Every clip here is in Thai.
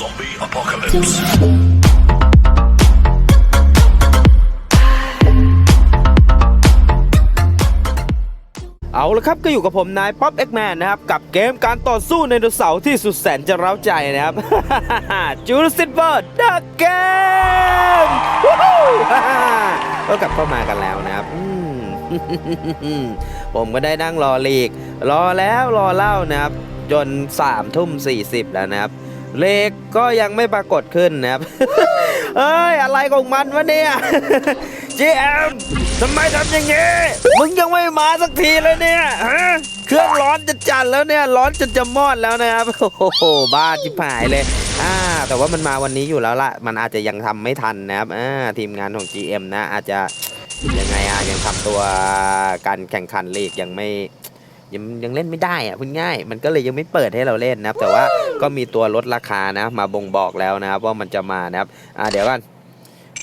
Zombie apocalypse. เอาละครับก็อยู่กับผมนายป๊อปเอ็กแมนนะครับ กับเกมการต่อสู้ในดเสาร์ที่สุดแสนจะเร้าใจนะครับ จูราสสิ w เบิร์ดเดักเกมก็กลับเข้ามากันแล้วนะครับผมก็ได้นั่งรอลีก รอแล้วรอเล่านะครับ จน3ามทุ่ม40 แล้วนะครับ เลขก็ยังไม่ปรากฏขึ้นนะครับ เอ้ย อะไรของมันวะเนี่ย GM ทำไมทำอย่างงี้ มึงยังไม่มาสักทีเลยเนี่ยฮะเครื่องร้อนจะจัดแล้วเนี่ย ร้อนจนจะมอดแล้วนะครับ โอ้โห บ้าจิบหายเลยอ่าแต่ว่ามันมาวันนี้อยู่แล้วล่ะมันอาจจะยังทำไม่ทันนะครับอ่าทีมงานของ GM นะ อาจจะยังไงอะยังทำตัวการแข่งขันลีกยังไม่ ยังยังเล่นไม่ได้อะพูดง่ายมันก็เลยยังไม่เปิดให้เราเล่นนะครับ แต่ว่าก็มีตัวลดราคานะ มาบ่งบอกแล้วนะครับว่ามันจะมานะครับอ่าเดี๋ยวกัน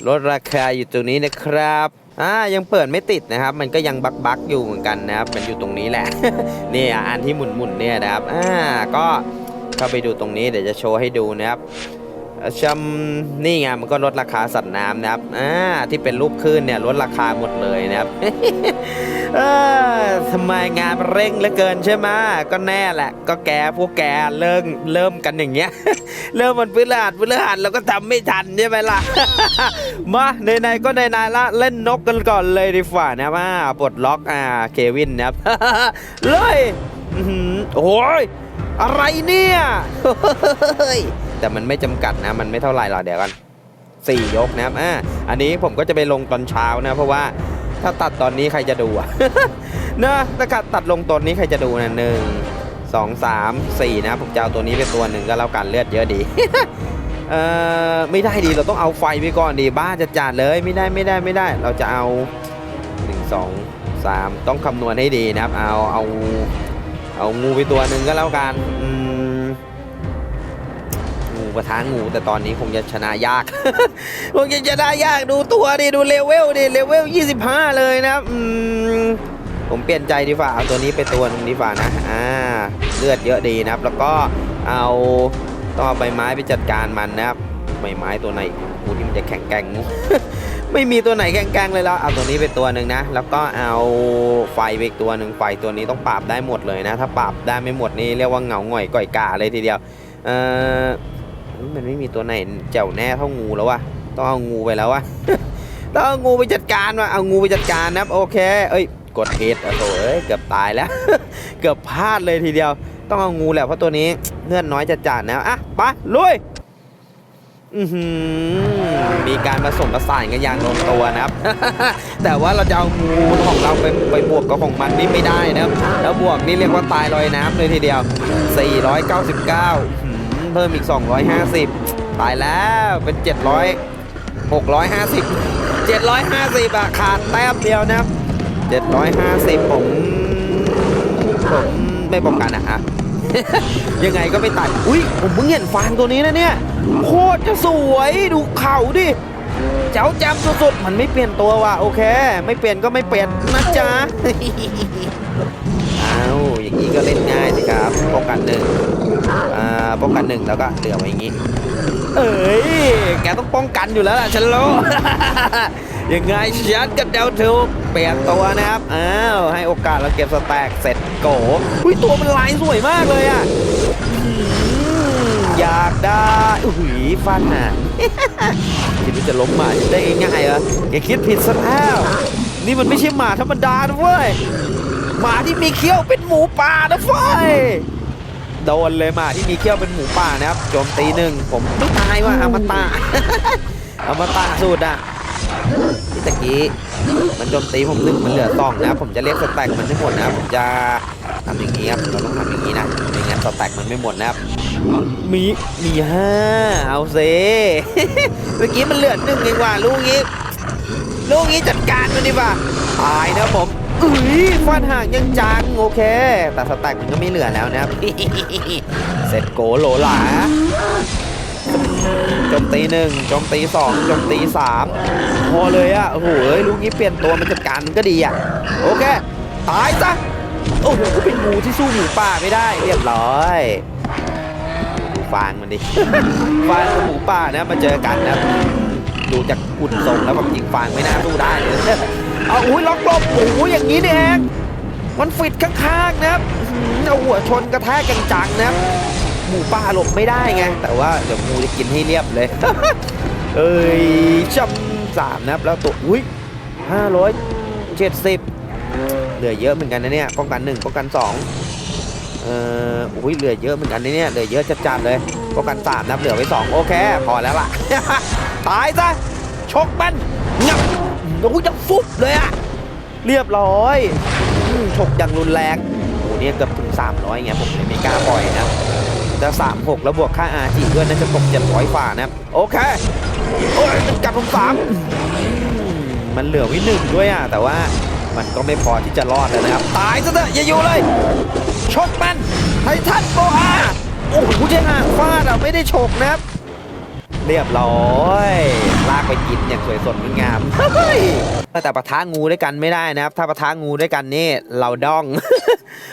ลดราคาอยู่ตรงนี้นะครับอ่ายังเปิดไม่ติดนะครับ มันก็ยังบักบักๆอยู่เหมือนกันนะครับ มันอยู่ตรงนี้แหละนี่อะอันที่หมุนหมุนๆเนี่ยนะครับอ่าก็เข้าไปดูตรงนี้เดี๋ยวจะโชว์ให้ดูนะครับเอ่อ ชำนี่ไงมันก็ลดราคาสัตว์น้ำนะครับอ่าที่เป็นรูปคลื่นเนี่ยลดราคาหมดเลยนะครับเออทำไมงานเร่งเหลือเกินใช่ไหมก็แน่แหละ ก็แกพวกแกเริ่มเริ่มกันอย่างเงี้ย เริ่มมันพฤหัสพฤหัสเราก็ทำไม่ทันใช่ไหมล่ะ มาในๆก็ในๆละเล่นนกกันก่อนเลยดีกว่านะว่าปลดล็อกอ่าเควินนะครับเลยโอ้ย อะไรเนี่ยเฮ้ยแต่มันไม่จำกัดนะ มันไม่เท่าไหร่หรอกเดี๋ยวกันสี่ยกนะครับอ่าอันนี้ผมก็จะไปลงตอนเช้านะ เพราะว่าถ้าตัดตอนนี้ใครจะดูอะนะถ้ากัดตัดลงตอนนี้ใครจะดูนะหนึ่งสองสามสี่นะผมจะเอาตัวนี้เป็นตัวหนึ่งก็แล้วกันเลือดเยอะดีเอ่อไม่ได้ดีเราต้องเอาไฟไปก่อนดีบ้าจะจัดเลยไม่ได้ไม่ได้ไม่ได้ เราจะเอาหนึ่งสองสามต้องคำนวณให้ดีนะครับ เอาเอา เอางูไปตัวหนึ่งก็แล้วกันงูประทานงู แต่ตอนนี้คงจะชนะยาก คงจะชนะยากดูตัวดิดูเลเวลดิเลเวล 25 เลยนะครับอืมผมเปลี่ยนใจดีกว่าเอาตัวนี้ไปตัวนึงดีกว่านะอ่าเลือดเยอะดีนะครับ แล้วก็เอาต้องเอาใบไม้ไปจัดการมันนะครับใบไม้ตัวไหนกูที่มันจะแข็งแกร่ง ไม่มีตัวไหนแข็งแกร่งเลยแล้วเอาตัวนี้ไปตัวหนึ่งนะ แล้วก็เอาไฟไปอีกตัวหนึ่งไฟตัวนี้ต้องปราบได้หมดเลยนะ ถ้าปราบได้ไม่หมดนี่เรียกว่าเหงาหงอยก่อยกาเลยทีเดียว เออมันไม่มีตัวไหนเจ๋วแน่เท่างูแล้ววะต้องเอางูไปแล้ววะต้องเอางูไปจัดการวะเอางูไปจัดการนะโอเค เอ้ยกดเพชรโอ้โหเอ้เกือบตายแล้ว เกือบพลาดเลยทีเดียว ต้องเอางูแหละเพราะตัวนี้เลือดน้อยจัดจานนะอะไปลุย อือหือมีการผสมผสานกันอย่างลงตัวนะครับ แต่ว่าเราจะเอางูของเราไปไปบวกกับของมันนี่ไม่ได้นะครับ แล้วบวกนี่เรียกว่าตายลอยน้ำเลยทีเดียว 499 เพิ่มอีก 250 ตายแล้วเป็น 700 650 750อะขาดแต้มเดียวนะครับ 750 ผม ผมไม่ป้องกันอะอะ ยังไงก็ไม่ตัด อุ้ยผมเพิ่งเห็นฟางตัวนี้นะเนี่ย โคตรจะสวยดูเข่าดิเจ้าแจมสุดๆมันไม่เปลี่ยนตัวว่ะโอเค ไม่เปลี่ยนก็ไม่เปลี่ยนนะจ๊ะเอาอย่างนี้ก็เล่นง่ายสิครับป้องกันหนึ่งอ่าป้องกันหนึ่งแล้วก็เหลือไว้อย่างนี้ เอ้ยแกต้องป้องกันอยู่แล้วล่ะฉันรู้ยังไงฉันกับเดลทู เปลี่ยนตัวนะครับ อ้าว ให้โอกาสเราเก็บสแต็กเสร็จโกอุ้ยตัวมันลายสวยมากเลยอะอยากได้อุ้ยฟันอะคิดว่าจะล้มหมาได้ง่ายๆเหรอแกคิดผิดซะแล้ว นี่มันไม่ใช่หมาธรรมดานะเว้ย หมาที่มีเขี้ยวเป็นหมูป่านะฟ้ยโดนเลยหมาที่มีเขี้ยวเป็นหมูป่านะครับ โจมตีหนึ่งผมไม่ตายว่ะอมตะอมตะสุดอะ ที่ตะกี้มันโจมตีผมหนึ่งมันเหลือสองนะผมจะเรียกสแต็กมันไม่หมดนะผมจะทำอย่างนี้ครับเราต้องทำอย่างนี้นะไม่งั้นสแต็กมันไม่หมดนะครับมีมีห้าเอาเซเมื่อกี้มันเหลือหนึ่งเองว่ะลูกนี้ลูกนี้จัดการมันดีกว่าตายนะผมอุ้ยฟันห่างยังจังโอเค แต่สแต็กมันก็ไม่เหลือแล้วนะครับเสร็จโกโหลหลา โจมตีหนึ่งโจมตีสองโจมตีสามพอเลยอะโอ้โหเอ้ยลูกนี้เปลี่ยนตัวมันจัดการมันก็ดีอะโอเคตายซะโอ้โหเป็นงูที่สู้หมูป่าไม่ได้ เรียบร้อยฟางมันดิฟางกับหมูป่านะมาเจอกันนะดูจากหุ่นทรงแล้วความจริงฟางไม่น่าสู้ได้เลยเอาอุ้ยล็อกลบโอ้ยอย่างนี้นี่เองมันฟิตข้างๆนะครับอื้อหือเอาหัวชนกระแทกกันจังนะครับ หมูป่าหลบไม่ได้ไง แต่ว่าเดี๋ยวงูจะกินให้เรียบเลย เอ้ยช่ำสามนะครับแล้วตัวอุ้ยห้าร้อยเจ็ดสิบเหลือเยอะเหมือนกันนะเนี่ยป้องกันหนึ่งป้องกันสองเอ่ออุ้ยเหลือเยอะเหมือนกันนะเนี่ยเหลือเยอะจัดๆเลยป้องกันสามนะครับเหลือไว้สองโอเค พอแล้วล่ะ ตายซะชกมันงับโอ้ยจะฟุบเลยอะเรียบร้อยชกอย่างรุนแรงโอ้เนี่ยเกือบถึง300ไงผมเลยไม่กล้าปล่อยนะ แต่36 แล้วบวกค่า RG ด้วยน่าจะตก 700ฝ่านะครับโอเคโอ้ยมันกัดผมสามมันเหลือว้หนึ่งด้วยอะ แต่ว่ามันก็ไม่พอที่จะรอดแล้วนะครับ ตายซะเถอะอย่าอยู่เลย ชกมันไททันโบอาโอ้โหเจ๊ห่างฟาดอะไม่ได้ชกนะครับ เรียบร้อย ลากไปกินอย่างสวยสดงดงามแต่ปะทะงูด้วยกันไม่ได้นะครับ ถ้าปะทะงูด้วยกันนี่เราดอง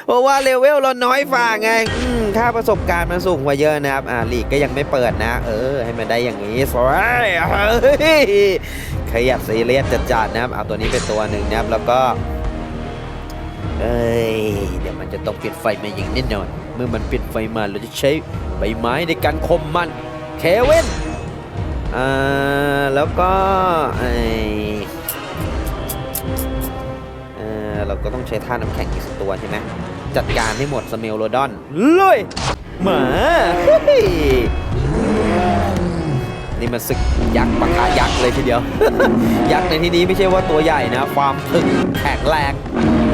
เพราะว่าเลเวลเราน้อยฝ่าไงอืมค่าประสบการณ์มันสูงกว่าเยอะนะครับ อ่าลีกก็ยังไม่เปิดนะ เออ ให้มันได้อย่างนี้สวยขยับซีเรียสจัดๆนะครับ เอาตัวนี้เป็นตัวหนึ่งนะครับ แล้วก็ เอ้ย เดี๋ยวมันจะต้องปิดไฟมาอย่างแน่นอนเมื่อมันปิดไฟมาเราจะใช้ใบไม้ในการคมมัน เควินอ่า แล้วก็ไอเอ ก็ต้องใช้ท่าน้ำแข็งอีกสักตัวใช่ไหมจัดการให้หมดสเมลโรดอนลุยหมาเฮ้ยนี่มันศึกยักษ์ปะทะยักษ์เลยทีเดียว ยักษ์ในที่นี้ไม่ใช่ว่าตัวใหญ่นะ ความถึงแข็งแรง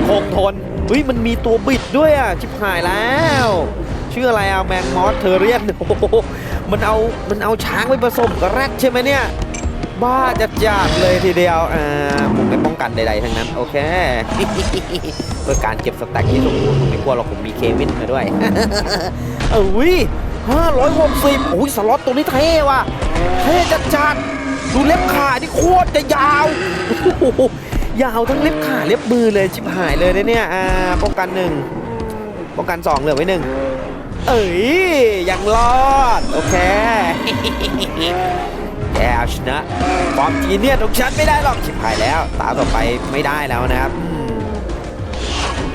คงทนเฮ้ยมันมีตัวบิดด้วยอะชิบหายแล้วชื่ออะไรอะแมงมอสเทอเรียนโอ้โหมันเอามันเอาช้างไปผสมกับแรดใช่ไหมเนี่ย บ้าจัดจัดเลยทีเดียวอ่าผมไม่ป้องกันใดๆทั้งนั้น โอเค เพื่อการเก็บสแต็กที่สมบูรณ์ผมไม่กลัวหรอกผมมีเควินมาด้วยเอ้ยห้าร้อยหกสิบโอ้ยสล็อตตัวนี้เท่ว่ะ เท่จัดจัดๆดูเล็บขานี่โคตรจะยาวโอ้โหยาวทั้งเล็บขาเล็บมือเลยชิบหายเลยเนี่ยอ่าป้องกันหนึ่งป้องกันสองเหลือไว้หนึ่งเอ้ยยังรอด โอเค แกเอาชนะความจีเนียสของฉันไม่ได้หรอกชิบหายแล้ว ตาต่อไปไม่ได้แล้วนะครับอืม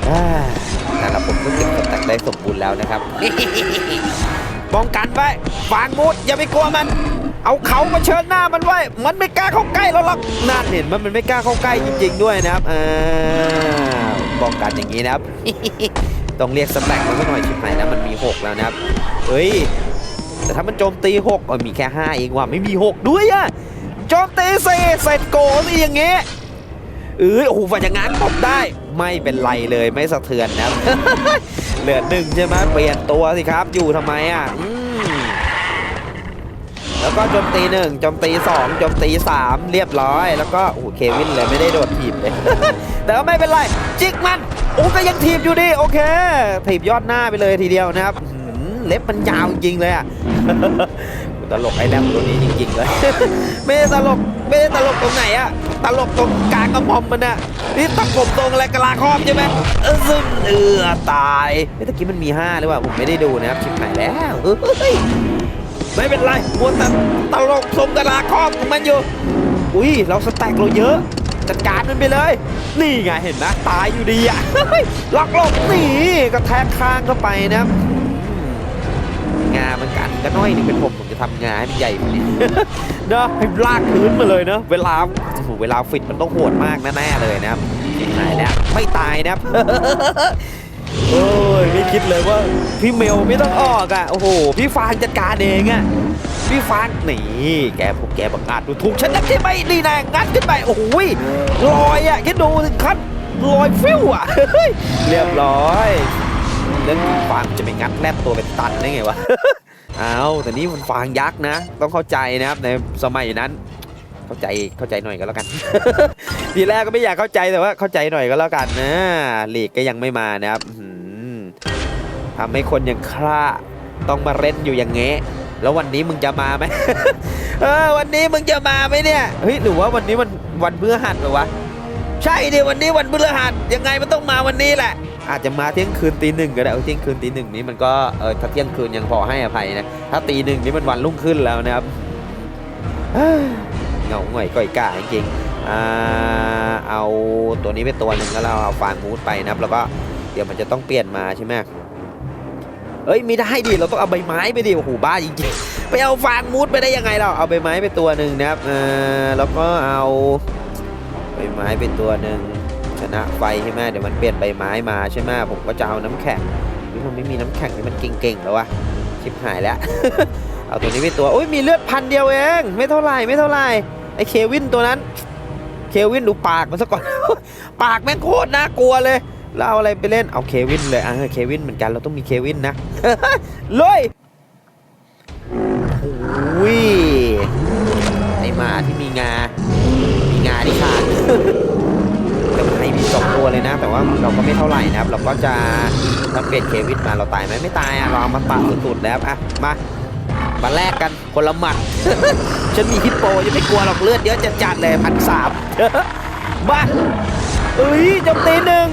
อ่าแต่ละผมก็เก็บสแต็กได้สมบูรณ์แล้วนะครับป้องกันไว้ฟางมุดอย่าไปกลัวมัน เอาเขามาเชิญหน้ามันไว้ มันไม่กล้าเข้าใกล้เราหรอกนั่นเห็นมันมันไม่กล้าเข้าใกล้จริง ๆ ด้วยนะครับอ่าป้องกันอย่างนี้นะครับต้องเรียกสแต็กมาสักหน่อยชิบหายแล้วมันมี 6 แล้วนะครับเฮ้ย แต่ถ้ามันโจมตี6เออมีแค่ 5 เองว่ะไม่มี 6 ด้วยอะโจมตีเสเสร็จโกสิอย่างเงี้ยเอ้ยโอ้โหฝ่าอย่างงั้นตบได้ไม่เป็นไรเลยไม่สะเทือนนะครับเหลือหนึ่งใช่ไหมเปลี่ยนตัวสิครับอยู่ทำไมอะแล้วก็โจมตีหนึ่งโจมตีสองโจมตีสามเรียบร้อย แล้วก็โอ้เควินเลยไม่ได้โดดถีบเลย แต่ว่าไม่เป็นไร จิกมัน โอ้ก็ยังถีบอยู่ดิ โอเค ถีบยอดหน้าไปเลยทีเดียวนะครับ เล็บมันยาวจริงๆเลยอะตลกไอ้แรมตัวนี้จริงๆเลย ไม่ได้ตลกไม่ได้ตลกตรงไหนอะตลกตรงกลางกระหม่อมมันอะนี่ตักผมตรงอะไรกะลาครอบใช่ไหมเออซึ่งเออตายเฮ้ยตะกี้มันมีห้าหรือเปล่าผมไม่ได้ดูนะครับชิบหายแล้วเฮ้ยไม่เป็นไรมัวแต่ตลกทรงกะลาครอบของมันอยู่อุ้ยเราสแต็กเราเยอะจัดการมันไปเลย นี่ไงเห็นนะตายอยู่ดีอะเฮ้ยล็อกหลบนี่กระแทกข้างเข้าไปนะครับอืมงามัน ก็น้อยนึงเป็นผมผมจะทำงานให้มันใหญ่กว่านี้เนาะให้ลากพื้นมาเลยเนาะเวลาโอ้โหเวลาฟิตมันต้องโหดมากแน่ๆเลยนะครับหายแล้วไม่ตายนะครับโอ้ยไม่คิดเลยว่าพี่เมลไม่ต้องออกอะโอ้โหพี่ฟางจัดการเองอะพี่ฟางนี่แกพวกแกบังอาจดูถูกฉันนักใช่ไหมนี่นะงัดขึ้นไปโอ้โหลอยอะคิดดูถึงขั้นลอยฟิวอะเรียบร้อยเรื่องฟางจะไปงัดแลบตัวเป็นตันได้ไงวะ เอาแต่นี่มันฟางยักษ์นะ ต้องเข้าใจนะครับในสมัยนั้น เข้าใจเข้าใจหน่อยก็แล้วกัน ทีแรกก็ไม่อยากเข้าใจแต่ว่าเข้าใจหน่อยก็แล้วกันนะหลีกก็ยังไม่มานะครับทำให้คนอย่างคร่าต้องมาเล่นอยู่อย่างเงี้แล้ววันนี้มึงจะมาไหมเออวันนี้มึงจะมาไหมเนี่ยเฮ้ยหรือว่าวันนี้มันวันเพฤหัสเหรอวะใช่ดิวันนี้วันพฤหัสยังไงมันต้องมาวันนี้แหละ อาจจะมาเที่ยงคืนตีหนึ่งก็ได้เที่ยงคืนตีหนึ่งนี้มันก็เออถ้าเที่ยงคืนยังพอให้อภัยนะถ้าตีหนึ่งนี่มันวันรุ่งขึ้นแล้วนะครับเงาหง่อยก่อยกาจริงๆเอาตัวนี้ไปตัวหนึ่งแล้วเราเอาฟางมูดไปนะครับแล้วก็เดี๋ยวมันจะต้องเปลี่ยนมาใช่ไหมเอ้ยม่ได้ดิเราต้องเอาใบไม้ไปดิโอ้โหบ้าจริงๆไปเอาฟางมูดไปได้ยังไงเราเอาใบไม้ไปตัวหนึ่งนะครับแล้วก็เอาใบไม้ไปตัวหนึ่ง ชนะไฟใช่ไหมเดี๋ยวมันเปลี่ยนใบไม้มาใช่ไหมผมก็จะเอาน้ำแข็งนี่มันไม่มีน้ำแข็งนี่มันเก่งๆแล้ววะชิบหายแล้วเอาตัวนี้ไปตัวอุ้ยมีเลือดพันเดียวเองไม่เท่าไหร่ไม่เท่าไหร่ไอ้เควินตัวนั้น เควินดูปากมันซะก่อน ปากแม่งโคตรน่ากลัวเลยแล้วเอาอะไรไปเล่นเอาเควินเลยอะเควินเหมือนกันเราต้องมีเควินนะเลยโอ้ยไอหมาที่มีงา เลยนะ แต่ว่าเราก็ไม่เท่าไหร่นะครับ เราก็จะถ้าเปลี่ยนเควินมาเราตายไหมไม่ตายอะเราเอามาปาสุดๆแล้วอะมามาแลกกันคนละหมัด ฉันมีฮิปโปยังไม่กลัวหรอกเลือดเยอะจะจัดเลยพันสามบ้าเอ้ยจมตีหนึ่ง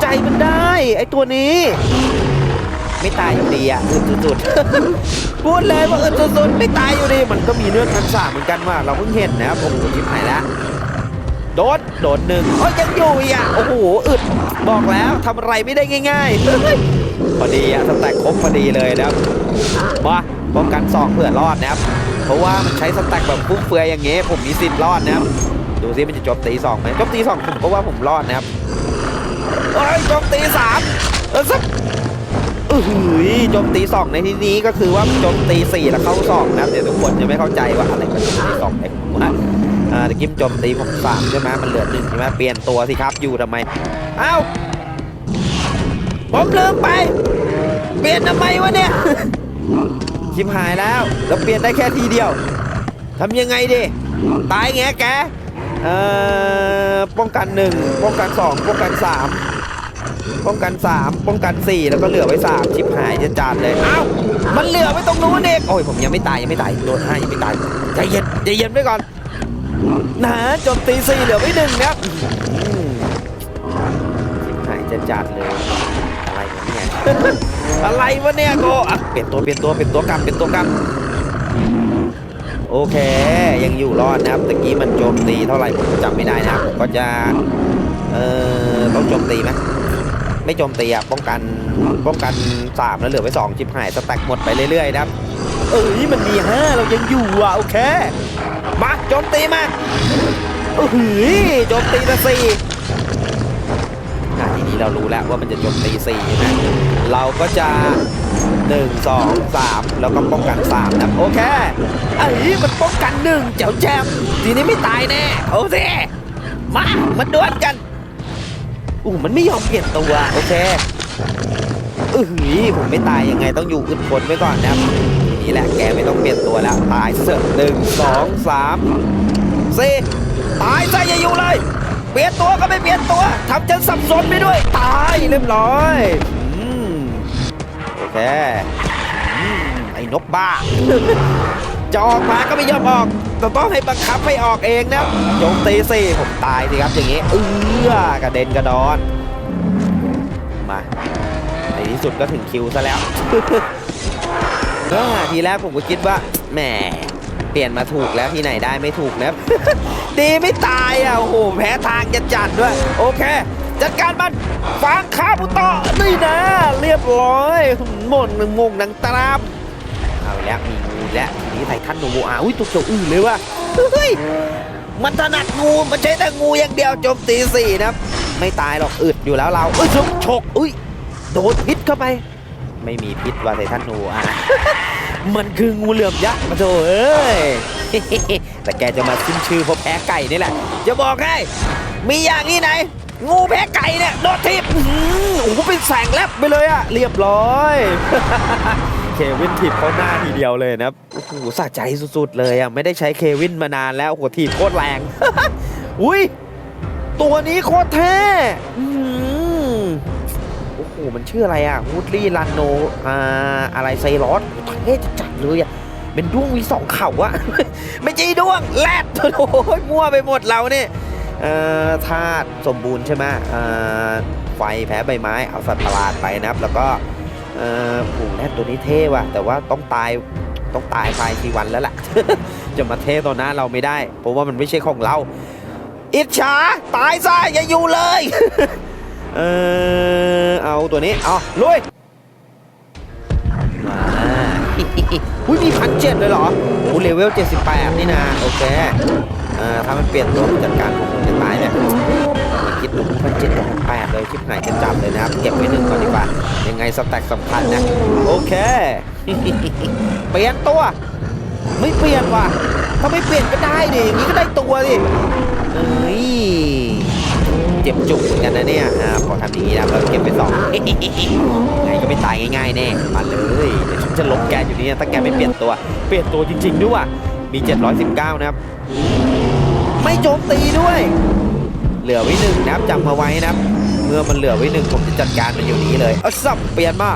ใจมันได้ ไอตัวนี้ ไม่ตายอยู่ดีอะอึดสุดๆพูดเลยว่าอึดสุดๆไม่ตายอยู่ดีมันก็มีเลือดพันสามเหมือนกันว่าเราเพิ่งเห็นนะครับโอ้โหชิบหายแล้ว โดนโดนหนึ่งโอ้ยยังอยู่อีกอะโอ้โหอึดบอกแล้วทำอะไรไม่ได้ง่ายๆพอดีอะสแต็กครบพอดีเลยนะครับมาป้องกันสองเผื่อรอดนะครับ เพราะว่ามันใช้สแต็กแบบฟุ่มเฟือยอย่างเงี้ยผมมีสิทธิ์รอดนะครับ ดูซิมันจะจบตีสองไหมจบตีสองผมก็ว่าผมรอดนะครับเอ้ยจบตีสามเออสักอือหือโจมตีสองในที่นี้ก็คือว่าโจมตีสี่แล้วเข้าสองนะครับเดี๋ยวทุกคนจะไม่เข้าใจว่าอะไรมันโจมตีสองไอ้ผมว่า อ่าตะกี้มโจมตีผมสามใช่ไหมมันเหลือหนึ่งใช่ไหมเปลี่ยนตัวสิครับอยู่ทำไมเอ้าผมลืมไป เปลี่ยนทำไมวะเนี่ยชิบหายแล้วแล้วเปลี่ยนได้แค่ทีเดียวทำยังไงดีตายแงแกเอ่อป้องกันหนึ่งป้องกันสองป้องกันสามป้องกันสามป้องกันสี่แล้วก็เหลือไว้สามชิบหายจะจานเลยเอ้ามันเหลือไว้ตรงนู้นเองโอ้ยผมยังไม่ตายยังไม่ตายโดนห้ายังไม่ตายใจเย็นใจเย็นไว้ก่อน นะโจมตีสี่เหลือไว้หนึ่งนะครับอืมชิบหายจะจัดเลยอะไรวะเนี่ยอะไรวะเนี่ยโกอะเปลี่ยนตัวเปลี่ยนตัวเปลี่ยนตัวกลับเปลี่ยนตัวกลับโอเค ยังอยู่รอดนะครับตะกี้มันโจมตีเท่าไหร่ผมก็จำไม่ได้นะครับผมก็จะเอ่อต้องโจมตีไหมไม่โจมตีอะป้องกันป้องกันสามแล้วเหลือไว้สองชิบหายสแต็กหมดไปเรื่อยๆนะครับเอ้ยมันมีห้าเรายังอยู่อะโอเค มาโจมตีมาโอ้โหโจมตีละสี่ทีนี้เรารู้แล้วว่ามันจะโจมตีสี่ใช่ไหมเราก็จะ1 2 3แล้วก็ป้องกัน3นะโอเคเอ้มันป้องกันหนึ่งเจ้าแจมทีนี้ไม่ตายแน่โอเคมามาดวลกันอู้มันไม่ยอมเปลี่ยนตัวโอเคอือหืผมไม่ตายยังไงต้องอยู่อึดทนไว้ก่อนนะครับ นี้แหละแกไม่ต้องเปลี่ยนตัวแล้ว ตายเสอะหนึ่งสองสามสี่ตายซะอย่าอยู่เลย เปลี่ยนตัวก็ไม่เปลี่ยนตัวทำฉันสับสนไปด้วย ตายเรียบร้อยอืมโอเคอืมไอ้นกบ้าจะออกมาก็ไม่ยอมออกต,ต้องให้บังคับให้ออกเองนะโจมตีสี่ผมตายสิครับอย่างงี้เอื้อกระเด็นกระดอน มา ในที่สุดก็ถึงคิวซะแล้ว ก็ทีแรกผมก็คิดว่าแหมเปลี่ยนมาถูกแล้วที่ไหนได้ไม่ถูกนะครับดีไม่ตายอะโอ้โหแพ้ทางจะจัดด้วย โอเค จัดการมันฟังข้าพุต่อนี่นะ เรียบร้อยหมดหนึ่งงงนังตรามเอาแล้วมีงูแล้วทีนี้ไททันโนโวอาอุ้ยตัวเขียวอื่นเลยว่ะเฮ้ยมันถนัดงูมันใช้แต่งูอย่างเดียวโจมตีสี่นะไม่ตายหรอกอึดอยู่แล้วเราเอ้ยฉกฉกอุ้ยโดนพิษเข้าไป ไม่มีพิษว่าไททันนโวอามันคืองูเหลือมยักษ์มาโถเอ้ย แต่แกจะมาขึ้นชื่อเพราะแพ้ไก่นี่แหละ จะบอกให้ มีอย่างนี้ไหน งูแพ้ไก่เนี่ย โดดทิพย์โอ้โหเป็นแสงแลบไปเลยอะเรียบร้อยเควินทิปเขาหน้าทีเดียวเลยนะครับโอ้โหสะใจสุดๆเลยอะไม่ได้ใช้เควินมานานแล้วโอ้โหทีบโคตรแรง อุ้ย ตัวนี้โคตรเท่อื้อหือโอ้มันชื่ออะไรอะวูดลี่ลันโนอ่าอะไรไซรอสเท่จัดเลยอะเป็นด้วงมีสองเข่าอะไม่ใช่ด้วงแรดโอ้ยมั่วไปหมดเราเนี่ยธาตุสมบูรณ์ใช่ไหมไฟแพ้ใบไม้เอาสัตว์ประหลาดไปนะครับ แล้วก็เอ่อผูแรดตัวนี้เท่ว่ะ แต่ว่าต้องตายต้องตายภายทีวันแล้วแหละจะมาเท่ต่อหน้าเราไม่ได้ เพราะว่ามันไม่ใช่ของเรา อิจฉาตายซะอย่าอยู่เลย เออ เอาตัวนี้ เอาลุย มาอุ้ยมีพันเจ็ดเลยเหรออู้เลเวล 78 นี่นะ โอเคเอ่อถ้ามันเปลี่ยนตัวผู้จัดการผมคงจะตายเนี่ยมาคิดดูพันเจ็ดกับพันแปดเลยชิบหายจะจับเลยนะครับ เก็บไว้หนึ่งก่อนดีกว่า ยังไงสแต็กสำคัญนะ โอเค เปลี่ยนตัว ไม่เปลี่ยนว่ะถ้าไม่เปลี่ยนก็ได้ดิอย่างนี้ก็ได้ตัวดิเอ้ย เจ็บจุกเหมือนกันนะเนี่ยอ่าพอทำอย่างนี้นะเราเก็บไปสองไงก็ไม่ตายง่ายๆแน่มาเลยเดี๋ยวฉันจะลบแกอยู่นี่ถ้าแกไม่เปลี่ยนตัว เปลี่ยนตัวจริง ๆ ด้วยมี 719 นะครับ ไม่โจมตีด้วย เหลือไว้หนึ่งนะครับจำมาไว้นะครับ เมื่อมันเหลือไว้หนึ่งผมจะจัดการมันอยู่นี้เลย เอาสับเปลี่ยนมา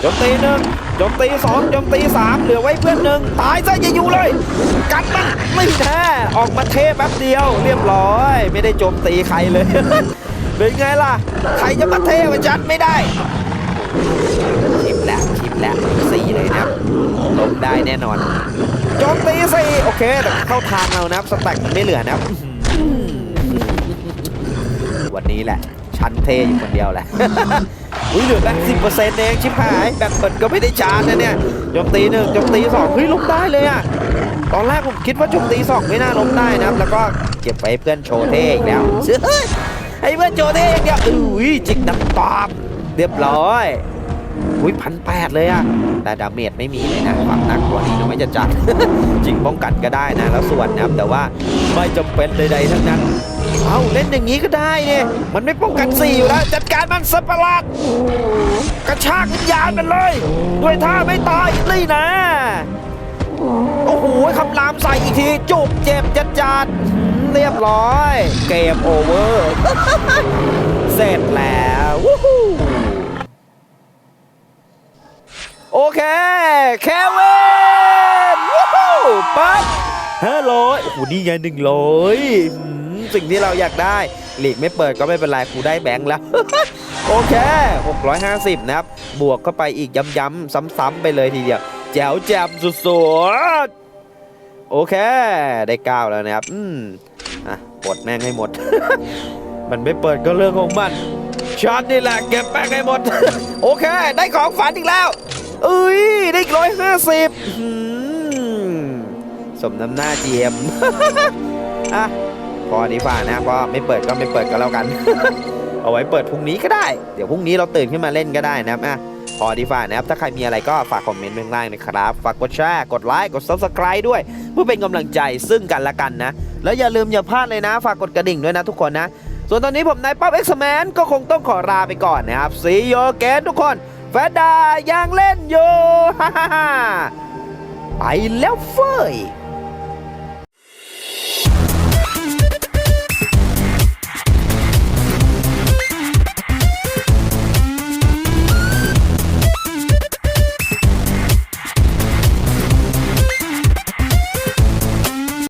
โจมตีหนึ่ง จมตีสองจมตีสามเหลือไว้เพื่อนหนึ่งตายซะอย่าอยู่เลย กัดมันไม่แท้ออกมาเทแป๊บเดียว เรียบร้อย ไม่ได้โจมตีใครเลยเป็นไงล่ะใครจะมาเทมาจัดไม่ได้ชิมแล้วชิมแล้วสี่เลยนะลงได้แน่นอนโจมตีสี่โอเคแต่เข้าทางเรานะสแต็กมันไม่เหลือนะวันนี้แหละ ชันเทอยู่คนเดียวแหละ อุ้ยเหลือแบงสิบเปอร์เซ็นต์เองชิบหายแบงเปิดก็ไม่ได้ชาร์จนะเนี่ยจมตีหนึ่งจมตีสองเฮ้ยลงได้เลยอะตอนแรกผมคิดว่าจมตีสองไม่น่าล้มได้นะครับ แล้วก็เก็บไว้ให้เพื่อนโชว์เท่อีกแล้วเฮ้ยให้เพื่อนโชว์เท่อีกแล้วอุ้ยจิกน้ำตาบเรียบร้อยอุ้ยพันแปดเลยอะแต่ดาเมจไม่มีเลยนะฝั่งนักกว่านี้เราไม่จะจัดจริงป้องกันก็ได้นะ แล้วส่วนนะแต่ว่าไม่จำเป็นใดๆทั้งนั้น เอาเล่นอย่างนี้ก็ได้เนี่ยมันไม่ป้องกันสี่อยู่แล้วจัดการมันสัตว์ประหลาดกระชากวิญญาณมันเลย ด้วยท่าไม่ตายเลยนะ โอ้โหคำรามใส่อีกทีจุกเจ็บจัดจัดๆเรียบร้อย เกมโอเวอร์ เสร็จแล้วโอเค แควินวู้ฮู้ปั๊บห้าร้อยโอ้โหนี่ไงหนึ่งร้อย สิ่งที่เราอยากได้หลีกไม่เปิดก็ไม่เป็นไรกูได้แบงค์แล้ว โอเค 650 นะครับ บวกเข้าไปอีกย้ำๆซ้ำๆไปเลยทีเดียว แจ๋วแจ่มสุดๆ โอเค ได้ 9 แล้วนะครับ อืมอะปลดแม่งให้หมด มันไม่เปิดก็เรื่องของมันช็อตนี่แหละเก็บแป้งให้หมด โอเค ได้ของฝันอีกแล้วเอ้ยได้ร้อยห้าสิบสมน้ำหน้า GM อะ พอดีฝ่านะพอไม่เปิดก็ไม่เปิดก็แล้วกัน เอาไว้เปิดพรุ่งนี้ก็ได้ เดี๋ยวพรุ่งนี้เราตื่นขึ้นมาเล่นก็ได้นะครับอะพอดีฝ่านะครับ ถ้าใครมีอะไรก็ฝากคอมเมนต์ไว้ข้างล่างนะครับ ฝากกดแชร์ กดไลค์ กด subscribe ด้วย เพื่อเป็นกำลังใจซึ่งกันและกันนะ แล้วอย่าลืมอย่าพลาดเลยนะ ฝากกดกระดิ่งด้วยนะทุกคนนะ ส่วนตอนนี้ผมนายป๊อปเอ็กซ์แมนก็คงต้องขอลาไปก่อนนะครับซีโยเกนทุกคนแฟนดายังเล่นอยู่ฮ่าฮ่าฮ่าไปแล้วเฟ้ย